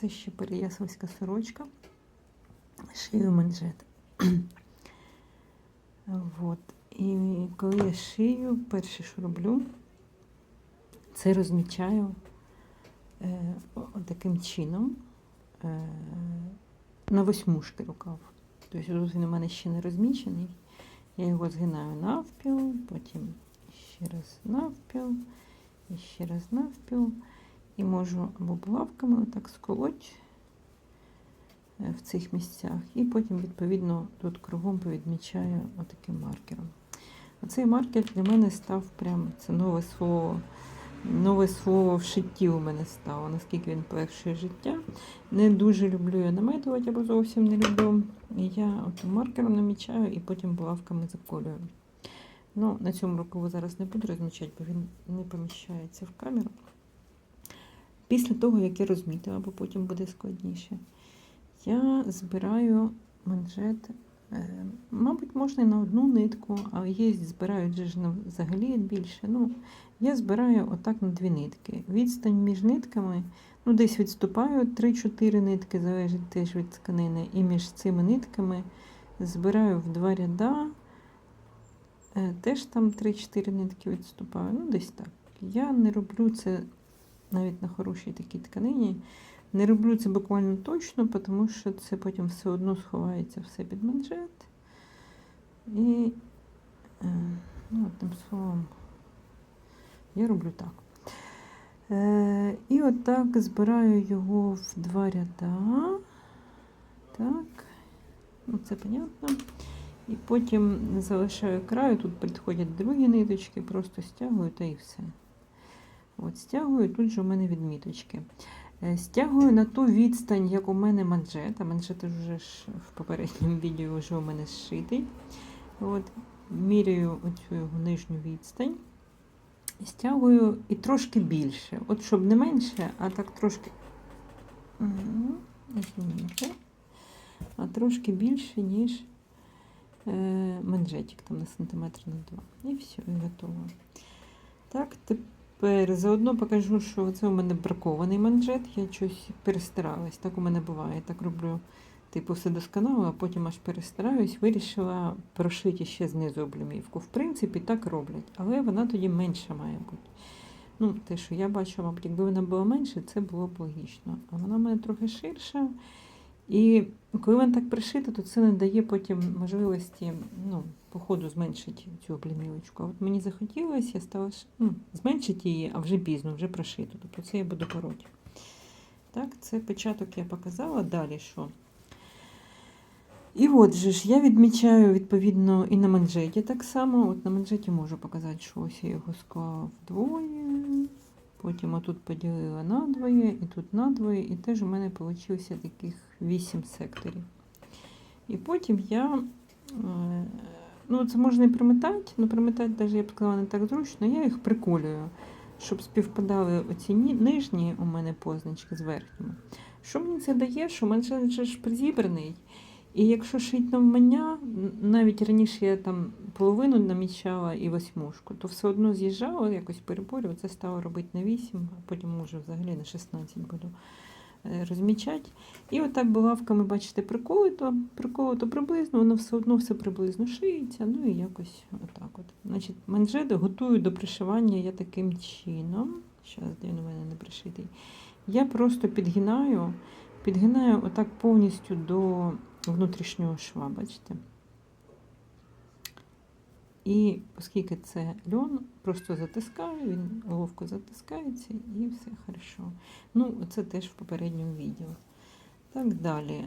Це ще переяславська сорочка. Шию манжет. Вот. І коли я шию, перше, що роблю, це розмічаю е, таким чином е, на восьмушки рукав. Тобто він у мене ще не розмічений. Я його згинаю навпіл, потім ще раз навпіл, ще раз навпіл. І можу або булавками отак сколоть е, в цих місцях. І потім, відповідно, тут кругом повідмічаю отаким маркером. Оцей маркер для мене став прям це нове слово. Нове слово в шитті у мене стало, наскільки він полегшує життя. Не дуже люблю я наметувати або зовсім не люблю. І я от маркером намічаю і потім булавками заколюю. Ну, на цьому рукаву зараз не буду розмічати, бо він не поміщається в камеру. Після того, як я розмітила, бо потім буде складніше, я збираю манжет. е, Мабуть, можна і на одну нитку, а є збирають ж взагалі більше. Ну, я збираю отак на дві нитки. Відстань між нитками, ну десь відступаю 3-4 нитки, залежить теж від тканини. І між цими нитками збираю в два ряда. Е, Теж там 3-4 нитки відступаю. Ну, десь так. Я не роблю це навіть на хорошій такій тканині. Не роблю це буквально точно, тому що це потім все одно сховається все під манжет. І, е, ну, одним словом, я роблю так. Е, і отак збираю його в два ряда. Так, ну це понятно. І потім залишаю краю, тут підходять другі ниточки, просто стягую та і все. От, стягую, тут же у мене відміточки. Е, Стягую на ту відстань, як у мене манжет, а манжет вже ж в попередньому відео вже у мене зшитий. От, міряю оцю нижню відстань. Стягую і трошки більше. От щоб не менше, а так трошки. А трошки більше, ніж е, манжетик там на сантиметр на два. І все, і готово. Так, тепер заодно покажу, що це у мене бракований манжет. Я щось перестаралась. Так у мене буває. Так роблю, типу, все досконало, а потім аж перестараюсь. Вирішила прошити ще знизу облямівку. В принципі, так роблять, але вона тоді менша має бути. Ну, те, що я бачу, мабуть, якби вона була менше, це було б логічно. А вона в мене трохи ширша. І коли вона так пришита, то це не дає потім можливості ну, по ходу зменшити цю облімівочку. А от мені захотілося, я стала ну, зменшити її, а вже пізно, вже прошито. Тобто це я буду пороти. Так, це початок я показала. Далі що? І от же ж я відмічаю відповідно і на манжеті так само. От на манжеті можу показати, що ось я його склала вдвоє. Потім отут поділила надвоє, і тут надвоє, і теж у мене вийшло таких 8 секторів. І потім я, е, ну це можна і приметати, але приметати навіть я б сказала не так зручно, я їх приколюю, щоб співпадали оці ні- нижні у мене позначки з верхніми. Що мені це дає? Що ж призібраний. І якщо шить навмання, навіть раніше я там половину намічала і восьмушку, то все одно з'їжджала, якось переборювала, це стало робити на 8, а потім може взагалі на 16 буду розмічати. І отак булавками, бачите, приколото, приколото приблизно, воно все одно все приблизно шиється, ну і якось отак от. Значить, манжети готую до пришивання я таким чином. Зараз, він у мене не пришитий. Я просто підгинаю, підгинаю отак повністю до внутрішнього шва, бачите? І оскільки це льон, просто затискаю, він ловко затискається і все хорошо. Ну, це теж в попередньому відео. Так далі.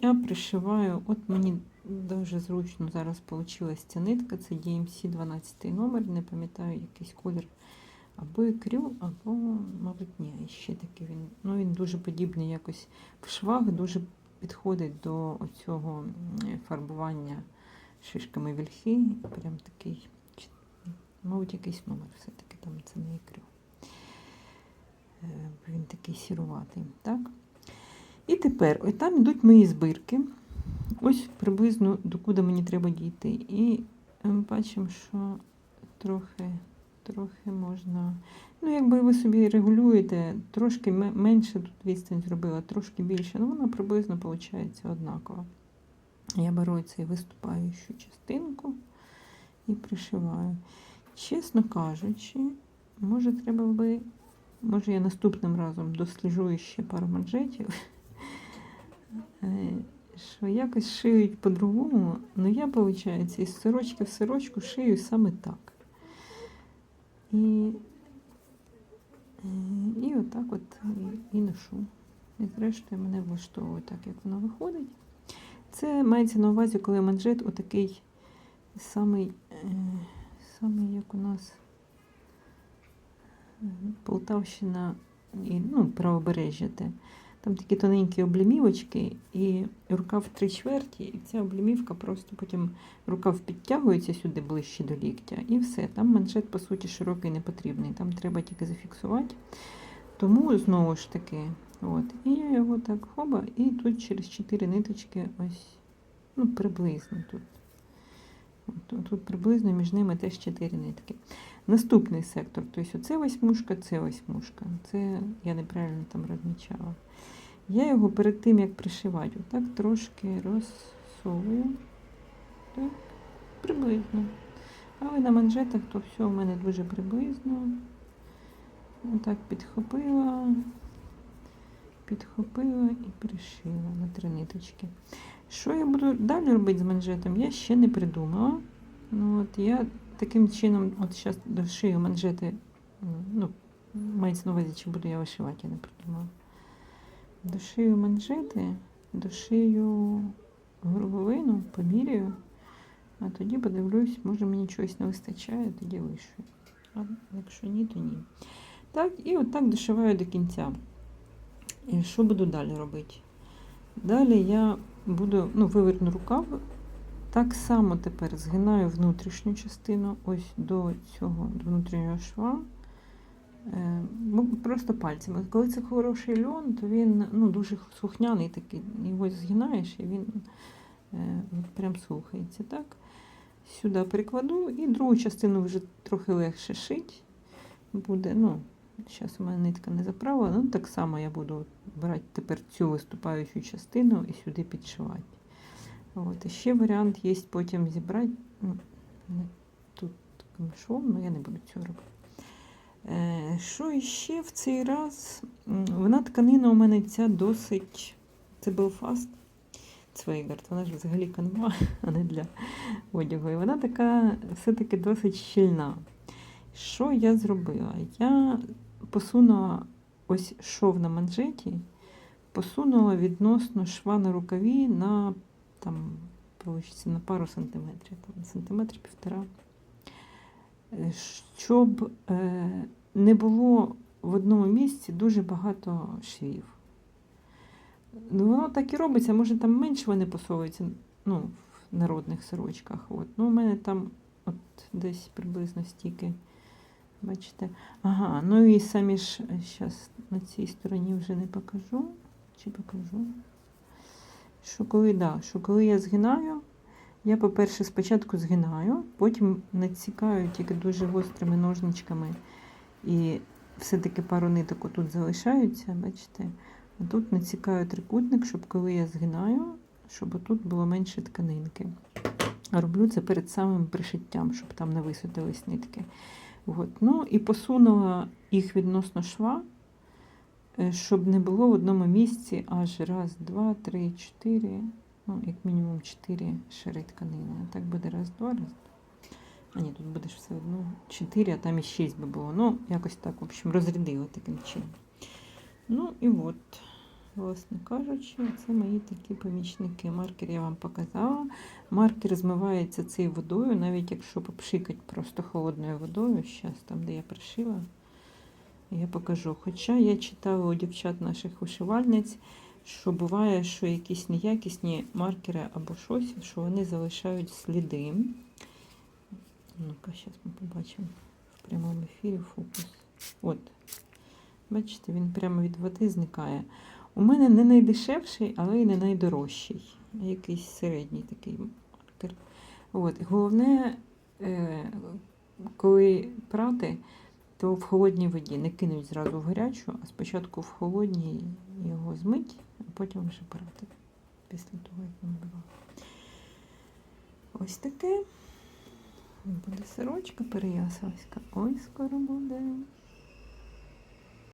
Я пришиваю, от мені дуже зручно зараз вийшла ця нитка, це DMC 12 номер, не пам'ятаю якийсь колір. Або ікрю, або, мабуть, ні, ще такий він. Ну, він дуже подібний якось в швах, дуже підходить до цього фарбування шишками вільхи. Прям такий, мабуть, якийсь номер все-таки там це не ікрю. Е, Він такий сіруватий. Так? І тепер, ось там йдуть мої збирки. Ось приблизно докуди мені треба дійти. І ми бачимо, що трохи трохи можна. Ну, якби ви собі регулюєте, трошки менше тут відстань зробила, трошки більше, ну вона приблизно виходить однакова. Я беру цей виступаючу частинку і пришиваю. Чесно кажучи, може треба би, може я наступним разом досліджую ще пару манжетів, е, що якось шиють по-другому. Ну я, виходить, із сорочки в сорочку шию саме так. І, е, і отак от і ношу. І зрештою мене влаштовує так, як воно виходить. Це мається на увазі, коли манжет отакий самий, е, самий як у нас Полтавщина і ну, правобережжя. Те. Там такі тоненькі облімівочки і рукав три чверті, і ця облімівка просто потім рукав підтягується сюди ближче до ліктя, і все. Там манжет, по суті, широкий не потрібний. Там треба тільки зафіксувати. Тому знову ж таки, от, і я його так хоба, і тут через чотири ниточки ось, ну, приблизно тут. От, тут приблизно між ними теж чотири нитки. Наступний сектор, тобто оце восьмушка, це восьмушка. Це я неправильно там розмічала. Я його перед тим, як пришивати, отак трошки розсовую. Так, приблизно. Але на манжетах то все у мене дуже приблизно. Отак підхопила, підхопила і пришила на три ниточки. Що я буду далі робити з манжетом, я ще не придумала. Ну, от я таким чином, от зараз дошию манжети, ну, мається на увазі, чи буду я вишивати, я не придумала. Дошию манжети, дошию горловину, поміряю, а тоді подивлюсь, може мені чогось не вистачає, тоді вишию. А якщо ні, то ні. Так, і отак дошиваю до кінця. І що буду далі робити? Далі я буду ну, виверну рукав. Так само тепер згинаю внутрішню частину ось до цього до внутрішнього шва. Е, ну, просто пальцями. Коли це хороший льон, то він ну, дуже слухняний такий. Його згинаєш і він е, прям слухається. Так? Сюди перекладу і другу частину вже трохи легше шить. Буде, ну, зараз у мене нитка не заправила, ну так само я буду брати тепер цю виступаючу частину і сюди підшивати. От, і ще варіант є потім зібрати. Ну, тут таким але я не буду цього робити. Е, що ще в цей раз? Вона тканина у мене ця досить. Це Белфаст Цвейгард, вона ж взагалі канва, а не для одягу. І вона така все-таки досить щільна. Що я зробила? Я посунула ось шов на манжеті, посунула відносно шва на рукаві на там, на пару сантиметрів, там, сантиметр півтора. Е, Щоб е, не було в одному місці дуже багато швів. Ну, воно так і робиться, може там менше вони посовуються ну, в народних сорочках. От. Ну, у мене там от десь приблизно стільки. Бачите? Ага, ну і самі ж зараз на цій стороні вже не покажу. Чи покажу? Що коли, да, що коли я згинаю, я, по-перше, спочатку згинаю, потім надсікаю тільки дуже гострими ножничками. І все-таки пару ниток отут залишаються, бачите? А тут надсікаю трикутник, щоб коли я згинаю, щоб отут було менше тканинки. А роблю це перед самим пришиттям, щоб там не висвітились нитки. От. Ну і посунула їх відносно шва, е, щоб не було в одному місці аж раз, два, три, чотири, ну, як мінімум чотири шари тканини. А так буде раз, два, раз. А ні, тут буде все одно чотири, а там і шість би було. Ну, якось так, в общем, розрядила таким чином. Ну і от, власне кажучи, це мої такі помічники. Маркер я вам показала. Маркер змивається цією водою, навіть якщо попшикати просто холодною водою, зараз там, де я пришила, я покажу. Хоча я читала у дівчат наших вишивальниць, що буває, що якісь неякісні маркери або щось, що вони залишають сліди. Ну-ка, зараз ми побачимо в прямому ефірі фокус. От. Бачите, він прямо від води зникає. У мене не найдешевший, але й не найдорожчий. Якийсь середній такий маркер. От. Головне, е, коли прати, то в холодній воді не кинуть зразу в гарячу, а спочатку в холодній його змить, а потім вже прати після того, як намивала. Ось таке. Буде сорочка переясовська. Ой, скоро буде.